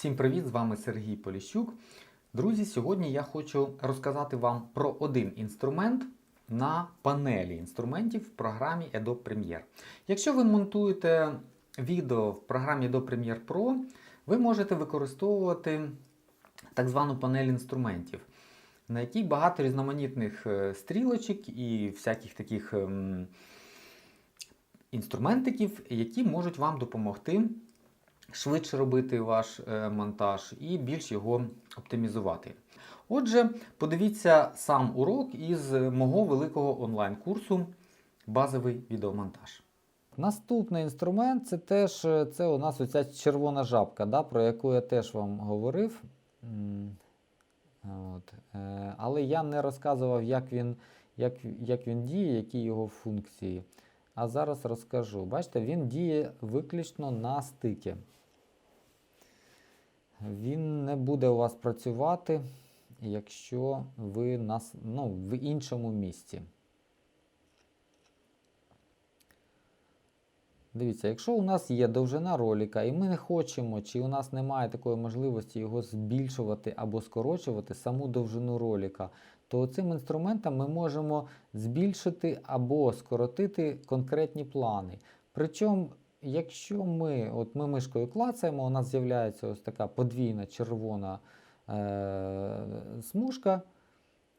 Всім привіт! З вами Сергій Поліщук. Друзі, сьогодні я хочу розказати вам про один інструмент на панелі інструментів в програмі Adobe Premiere. Якщо ви монтуєте відео в програмі Adobe Premiere Pro, ви можете використовувати так звану панель інструментів, на якій багато різноманітних е, стрілочок і всяких таких ем, інструментиків, які можуть вам допомогти швидше робити ваш е, монтаж і більш його оптимізувати. Отже, подивіться сам урок із мого великого онлайн-курсу Базовий відеомонтаж. Наступний інструмент це теж е, це у нас оця червона жабка, да, про яку я теж вам говорив. От. Е, Але я не розказував, як він, як, як він діє, які його функції. А зараз розкажу. Бачите, він діє виключно на стики. Він не буде у вас працювати, якщо ви нас, ну, в іншому місці. Дивіться, якщо у нас є довжина ролика, і ми не хочемо, чи у нас немає такої можливості його збільшувати або скорочувати саму довжину ролика, то цим інструментом ми можемо збільшити або скоротити конкретні плани. Причому, якщо ми, от ми мишкою клацаємо, у нас з'являється ось така подвійна червона е- смужка.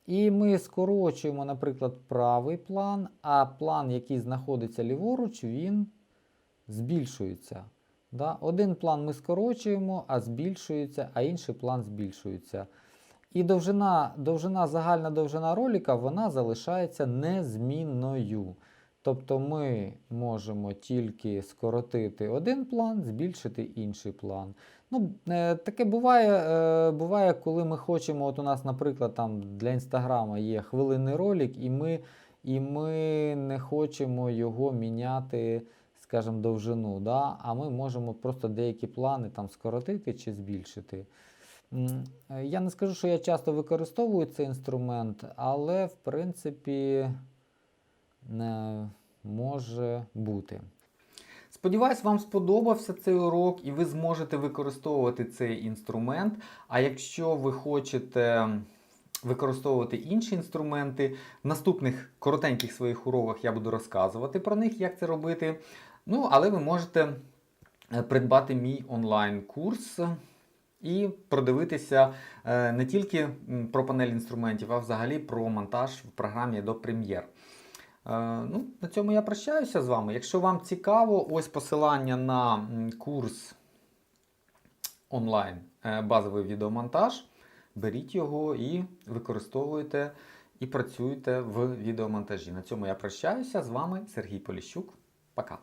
І ми скорочуємо, наприклад, правий план, а план, який знаходиться ліворуч, він збільшується. Да? Один план ми скорочуємо, а збільшується, а інший план збільшується. І довжина, довжина, загальна довжина ролика вона залишається незмінною. Тобто ми можемо тільки скоротити один план, збільшити інший план. Ну, е, Таке буває, е, буває, коли ми хочемо, от у нас, наприклад, там для інстаграма є хвилинний ролик, і ми, і ми не хочемо його міняти, скажімо, довжину. Да? А ми можемо просто деякі плани там скоротити чи збільшити. Е, Я не скажу, що я часто використовую цей інструмент, але в принципі може бути. Сподіваюсь, вам сподобався цей урок і ви зможете використовувати цей інструмент. А якщо ви хочете використовувати інші інструменти, в наступних коротеньких своїх уроках я буду розказувати про них, як це робити. Ну, але ви можете е, придбати мій онлайн-курс і продивитися е, не тільки про панель інструментів, а взагалі про монтаж в програмі Adobe Premiere. Е, Ну, на цьому я прощаюся з вами. Якщо вам цікаво, ось посилання на курс онлайн е, базовий відеомонтаж. Беріть його і використовуйте і працюйте в відеомонтажі. На цьому я прощаюся з вами, Сергій Поліщук. Пока.